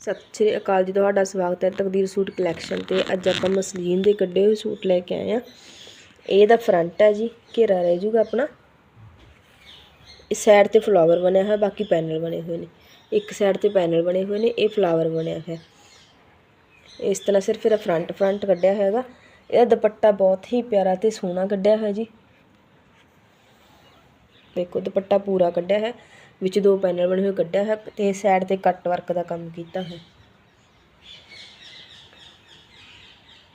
ਸਤਿ ਸ਼੍ਰੀ ਅਕਾਲ ਜੀ, ਤੁਹਾਡਾ ਸਵਾਗਤ ਹੈ ਤਕਦੀਰ ਸੂਟ ਕਲੈਕਸ਼ਨ ਤੇ। ਅੱਜ ਆਪਾਂ ਮਸਲੀਨ ਦੇ ਕੱਢੇ ਹੋਏ ਸੂਟ ਲੈ ਕੇ ਆਏ ਆ ਇਹ ਦਾ ਫਰੰਟ ਹੈ ਜੀ, ਘੇਰਾ ਰਹਿ ਜੂਗਾ ਆਪਣਾ। ਇਸ ਸਾਈਡ ਤੇ ਫਲਾਵਰ ਬਣਿਆ ਹੋਇਆ, ਬਾਕੀ ਪੈਨਲ ਬਣੇ ਹੋਏ ਨੇ। ਇੱਕ ਸਾਈਡ ਤੇ ਪੈਨਲ ਬਣੇ ਹੋਏ ਨੇ, ਇਹ ਫਲਾਵਰ ਬਣਿਆ ਹੋਇਆ। ਇਸ ਤਰ੍ਹਾਂ ਸਿਰਫ ਇਹਦਾ ਫਰੰਟ ਫਰੰਟ ਕੱਢਿਆ ਹੋਇਆ ਹੈਗਾ। ਇਹਦਾ ਦੁਪੱਟਾ ਬਹੁਤ ਹੀ ਪਿਆਰਾ ਤੇ ਸੋਹਣਾ ਕੱਢਿਆ ਹੋਇਆ ਜੀ। ਦੇਖੋ, ਦੁਪੱਟਾ ਪੂਰਾ ਕੱਢਿਆ ਹੈ, ਵਿੱਚ ਦੋ ਪੈਨਲ ਬਣੇ ਹੋਏ ਕੱਢਿਆ ਹੈ ਤੇ ਸਾਈਡ ਤੇ ਕੱਟ ਵਰਕ ਦਾ ਕੰਮ ਕੀਤਾ ਹੈ।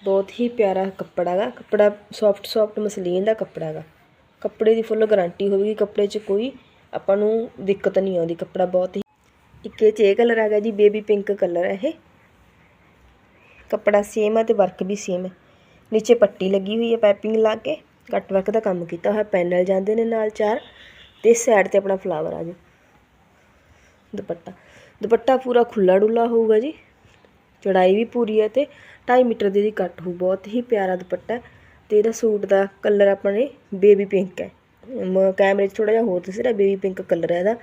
ਬਹੁਤ ਹੀ ਪਿਆਰਾ ਕੱਪੜਾ ਹੈਗਾ ਕੱਪੜਾ ਸੌਫਟ ਸੌਫਟ ਮਸਲੀਨ ਦਾ ਕੱਪੜਾ ਹੈਗਾ ਕੱਪੜੇ ਦੀ ਫੁੱਲ ਗਾਰੰਟੀ ਹੋਵੇਗੀ, ਕੱਪੜੇ 'ਚ ਕੋਈ ਆਪਾਂ ਨੂੰ ਦਿੱਕਤ ਨਹੀਂ ਆਉਂਦੀ, ਕੱਪੜਾ ਬਹੁਤ ਹੀ ਇੱਕ ਇਹ 'ਚ ਇਹ ਕਲਰ ਆ ਗਿਆ ਜੀ ਬੇਬੀ ਪਿੰਕ ਕਲਰ ਹੈ ਇਹ। ਕੱਪੜਾ ਸੇਮ ਹੈ ਤੇ ਵਰਕ ਵੀ ਸੇਮ ਹੈ ਨੀਚੇ ਪੱਟੀ ਲੱਗੀ ਹੋਈ ਹੈ ਪਾਈਪਿੰਗ ਲਾ ਕੇ। ਕੱਟ ਵਰਕ ਦਾ ਕੰਮ ਕੀਤਾ ਹੋਇਆ, ਪੈਨਲ ਜਾਂਦੇ ਨੇ ਨਾਲ ਚਾਰ ਤੇ ਸਾਈਡ ਤੇ ਆਪਣਾ ਫਲਾਵਰ ਆ ਜੀ। ਦੁਪੱਟਾ ਦੁਪੱਟਾ ਪੂਰਾ ਖੁੱਲਾ ਡੁੱਲਾ ਹੋਊਗਾ ਜੀ, ਚੜਾਈ ਵੀ ਪੂਰੀ ਹੈ ਤੇ 2.5 ਮੀਟਰ ਦੀ ਦੀ ਕੱਟ ਹੋਊ, ਬਹੁਤ ਹੀ ਪਿਆਰਾ ਦੁਪੱਟਾ ਹੈ ਤੇ ਇਹਦਾ ਸੂਟ ਦਾ ਕਲਰ ਆਪਣੇ ਬੇਬੀ ਪਿੰਕ ਹੈ। ਮ- ਕੈਮਰੇ 'ਚ ਥੋੜਾ ਜਿਹਾ ਹੋਰ ਦਿਸ ਰਿਹਾ ਬੇਬੀ ਪਿੰਕ ਕਲਰ ਹੈ ਇਹਦਾ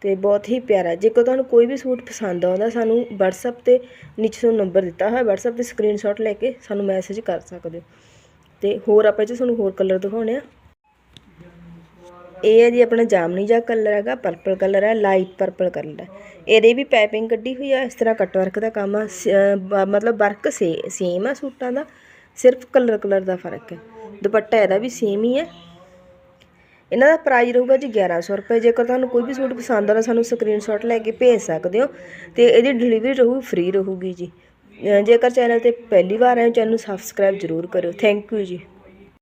ਤੇ ਬਹੁਤ ਹੀ ਪਿਆਰਾ ਜੇਕਰ ਤੁਹਾਨੂੰ ਕੋਈ ਵੀ ਸੂਟ ਪਸੰਦ ਆਉਂਦਾ, ਸਾਨੂੰ WhatsApp ਤੇ ਨੀਚੇ ਤੁਹਾਨੂੰ ਨੰਬਰ ਦਿੱਤਾ ਹੋਇਆ, WhatsApp ਤੇ ਸਕਰੀਨਸ਼ਾਟ ਲੈ ਕੇ ਸਾਨੂੰ ਮੈਸੇਜ ਕਰ ਸਕਦੇ ਹੋ। ਤੇ ਹੋਰ ਆਪਾਂ ਜੀ ਤੁਹਾਨੂੰ ਹੋਰ ਕਲਰ ਦਿਖਾਉਣੇ ਆ। ਇਹ ਹੈ ਜੀ ਆਪਣਾ ਜਾਮਨੀ ਜਿਹਾ ਕਲਰ ਹੈਗਾ ਪਰਪਲ ਕਲਰ ਹੈ ਲਾਈਟ ਪਰਪਲ ਕਲਰ ਹੈ। ਇਹਦੇ ਵੀ ਪਾਈਪਿੰਗ ਕੱਢੀ ਹੋਈ ਆ, ਇਸ ਤਰ੍ਹਾਂ ਕੱਟ ਵਰਕ ਦਾ ਕੰਮ ਆ। ਸ- ਮਤਲਬ ਵਰਕ ਸੇ ਸੇਮ ਆ ਸੂਟਾਂ ਦਾ, ਸਿਰਫ ਕਲਰ ਕਲਰ ਦਾ ਫ਼ਰਕ ਹੈ। ਦੁਪੱਟਾ ਇਹਦਾ ਵੀ ਸੇਮ ਹੀ ਹੈ। ਇਹਨਾਂ ਦਾ ਪ੍ਰਾਈਸ ਰਹੂਗਾ ਜੀ 1100 ਰੁਪਏ। ਜੇਕਰ ਤੁਹਾਨੂੰ ਕੋਈ ਵੀ ਸੂਟ ਪਸੰਦ ਆਉਂਦਾ, ਸਾਨੂੰ ਸਕਰੀਨਸ਼ਾਟ ਲੈ ਕੇ ਭੇਜ ਸਕਦੇ ਹੋ। ਤੇ ਇਹਦੀ ਡਿਲੀਵਰੀ ਰਹੂ ਫ੍ਰੀ ਰਹੂਗੀ ਜੀ। ਜੇਕਰ ਚੈਨਲ ਤੇ ਪਹਿਲੀ ਵਾਰ ਆਏ ਹੋ ਚੈਨਲ ਨੂੰ ਸਬਸਕ੍ਰਾਈਬ ਜ਼ਰੂਰ ਕਰਿਓ। ਥੈਂਕ ਯੂ ਜੀ।